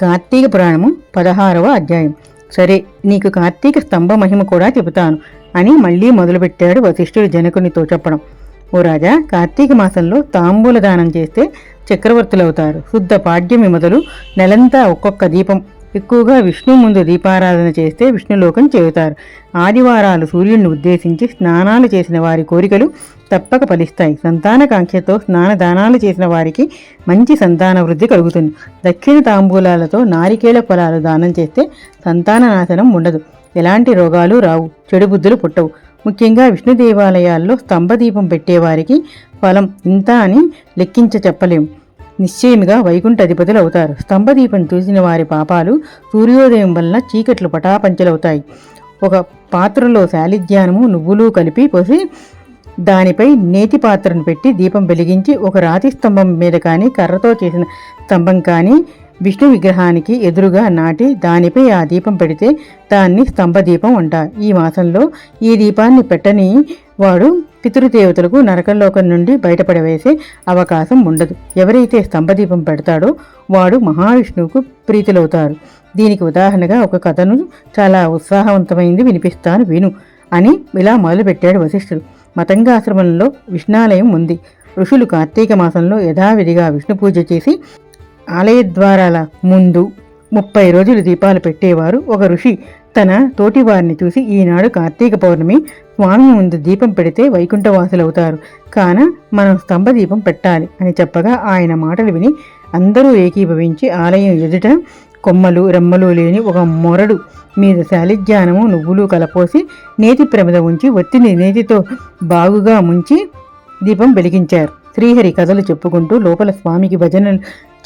కార్తీక పురాణము పదహారవ అధ్యాయం. సరే నీకు కార్తీక స్తంభ మహిమ కూడా చెబుతాను అని మళ్ళీ మొదలుపెట్టాడు వశిష్ఠుడు జనకునితో చెప్పడం. ఓ రాజా కార్తీక మాసంలో తాంబూల దానం చేస్తే చక్రవర్తులవుతారు. శుద్ధ పాడ్యమి మొదలు నెలంతా ఒక్కొక్క దీపం. ఎక్కువగా విష్ణు ముందు దీపారాధన చేస్తే విష్ణులోకం చేరుతారు. ఆదివారాలు సూర్యుడిని ఉద్దేశించి స్నానాలు చేసిన వారి కోరికలు తప్పక ఫలిస్తాయి. సంతానకాంక్షతో స్నాన దానాలు చేసిన వారికి మంచి సంతాన వృద్ధి కలుగుతుంది. దక్షిణ తాంబూలాలతో నారికేళ ఫలాలు దానం చేస్తే సంతాన నాశనం ఉండదు. ఎలాంటి రోగాలు రావు. చెడు బుద్ధులు పుట్టవు. ముఖ్యంగా విష్ణు దేవాలయాల్లో స్తంభదీపం పెట్టేవారికి ఫలం ఇంత అని లెక్కించ చెప్పలేం. నిశ్చయముగా వైకుంఠాధిపతులు అవుతారు. స్తంభదీపం చూసిన వారి పాపాలు సూర్యోదయం వలన చీకట్లు పటాపంచలవుతాయి. ఒక పాత్రలో శాలిధ్యానము నువ్వులు కలిపి పోసి దానిపై నేతి పాత్రను పెట్టి దీపం వెలిగించి ఒక రాతి స్తంభం మీద కానీ కర్రతో చేసిన స్తంభం కానీ విష్ణు విగ్రహానికి ఎదురుగా నాటి దానిపై ఆ దీపం పెడితే దాన్ని స్తంభదీపం అంటారు. ఈ మాసంలో ఈ దీపాన్ని పెట్టని వాడు పితృదేవతలకు నరకలోకం నుండి బయటపడవేసే అవకాశం ఉండదు. ఎవరైతే స్తంభదీపం పెడతాడో వాడు మహావిష్ణువుకు ప్రీతులవుతారు. దీనికి ఉదాహరణగా ఒక కథను చాలా ఉత్సాహవంతమైంది వినిపిస్తాను విను అని ఇలా మొదలుపెట్టాడు వశిష్ఠుడు. మతంగాశ్రమంలో విష్ణాలయం ఉంది. ఋషులు కార్తీక మాసంలో యథావిధిగా విష్ణు పూజ చేసి ఆలయ ద్వారాల ముందు ముప్పై రోజులు దీపాలు పెట్టేవారు ఒక ఋషి. తన తోటివారిని చూసి ఈనాడు కార్తీక పౌర్ణమి స్వామి ముందు దీపం పెడితే వైకుంఠవాసులవుతారు. కాన మనం స్తంభ దీపం పెట్టాలి అని చెప్పగా ఆయన మాటలు విని అందరూ ఏకీభవించి ఆలయం ఎదుట కొమ్మలు రెమ్మలు లేని ఒక మొరడు మీద శాలిజ్ఞానము నువ్వులు కలపోసి నేతి ప్రమిద ఉంచి ఒత్తిని నేతితో బాగుగా ముంచి దీపం వెలిగించారు. శ్రీహరి కథలు చెప్పుకుంటూ లోపల స్వామికి భజనలు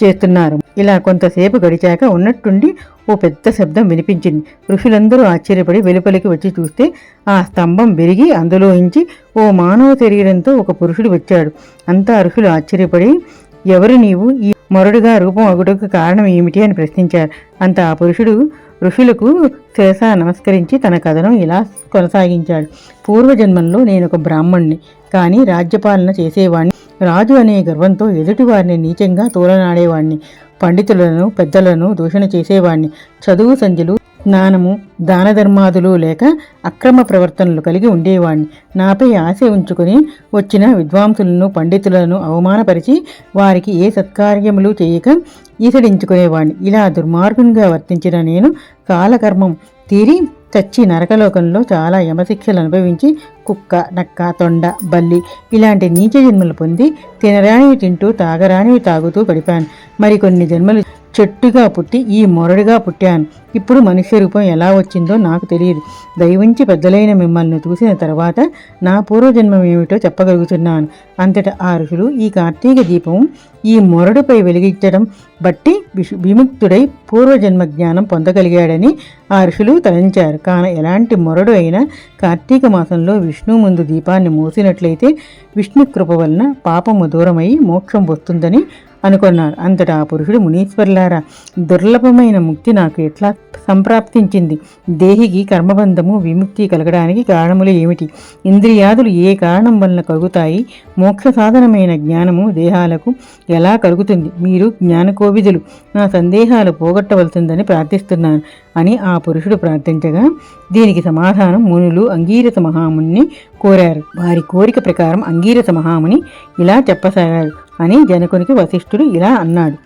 చేస్తున్నారు. ఇలా కొంతసేపు గడిచాక ఉన్నట్టుండి ఓ పెద్ద శబ్దం వినిపించింది. ఋషులందరూ ఆశ్చర్యపడి వెలుపలికి వచ్చి చూస్తే ఆ స్తంభం విరిగి అందులోంచి ఓ మానవ శరీరంతో ఒక పురుషుడు వచ్చాడు. అంతా ఋషులు ఆశ్చర్యపడి ఎవరు నీవు? ఈ మరుడుగా రూపం అగుటకు కారణం ఏమిటి? అని ప్రశ్నించారు. అంత ఆ పురుషుడు ఋషులకు శేష నమస్కరించి తన కథనం ఇలా కొనసాగించాడు. పూర్వజన్మంలో నేను ఒక బ్రాహ్మణ్ణి కానీ రాజ్యపాలన చేసేవాణ్ణి. రాజు అనే గర్వంతో ఎదుటివారిని నీచంగా తోలనాడేవాణ్ణి. పండితులను పెద్దలను దూషణ చేసేవాణ్ణి. చదువు సంధ్యలు జ్ఞానము దాన ధర్మాదులు లేక అక్రమ ప్రవర్తనలు కలిగి ఉండేవాణ్ణి. నాపై ఆశ ఉంచుకుని వచ్చిన విద్వాంసులను పండితులను అవమానపరిచి వారికి ఏ సత్కార్యములు చేయక ఈసడించుకునేవాణ్ణి. ఇలా దుర్మార్గంగా వర్తించిన నేను కాలకర్మం తీరి చచ్చి నరకలోకంలో చాలా యమశిక్షలు అనుభవించి కుక్క నక్క తొండ బల్లి ఇలాంటి నీచ జన్మలు పొంది తినరానివి తింటూ తాగరానివి తాగుతూ గడిపాను. మరికొన్ని జన్మలు చెట్టుగా పుట్టి ఈ మొరడుగా పుట్టాను. ఇప్పుడు మనుష్య రూపం ఎలా వచ్చిందో నాకు తెలియదు. దైవించి పెద్దలైన మిమ్మల్ని చూసిన తర్వాత నా పూర్వజన్మం ఏమిటో చెప్పగలుగుతున్నాను. అంతటా ఆ ఋషులు ఈ కార్తీక దీపం ఈ మొరడుపై వెలిగించడం బట్టి విషు విముక్తుడై పూర్వజన్మ జ్ఞానం పొందగలిగాడని ఆ ఋషులు తలంచారు. కాన ఎలాంటి మొరడు అయినా కార్తీక మాసంలో విష్ణు ముందు దీపాన్ని మూసినట్లయితే విష్ణు కృప వలన పాపము దూరమై మోక్షం వస్తుందని అనుకున్నారు అంతటా ఆ పురుషుడు మునీశ్వర్లారా దుర్లభమైన ముక్తి నాకు ఎట్లా సంప్రాప్తించింది? దేహికి కర్మబంధము విముక్తి కలగడానికి కారణములు ఏమిటి? ఇంద్రియాదులు ఏ కారణం వలన కలుగుతాయి? మోక్ష సాధనమైన జ్ఞానము దేహాలకు ఎలా కలుగుతుంది? మీరు జ్ఞానకోవిదులు నా సందేహాలు పోగొట్టవలసిందని ప్రార్థిస్తున్నాను అని ఆ పురుషుడు ప్రార్థించగా దీనికి సమాధానం మునులు అంగీరస మహాముని కోరారు. వారి కోరిక ప్రకారం అంగీరస మహాముని ఇలా చెప్పసాగారు. అని జనకునికి వశిష్ఠుడు ఇలా అన్నాడు.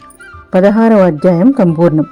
పదహారవ అధ్యాయం సంపూర్ణం.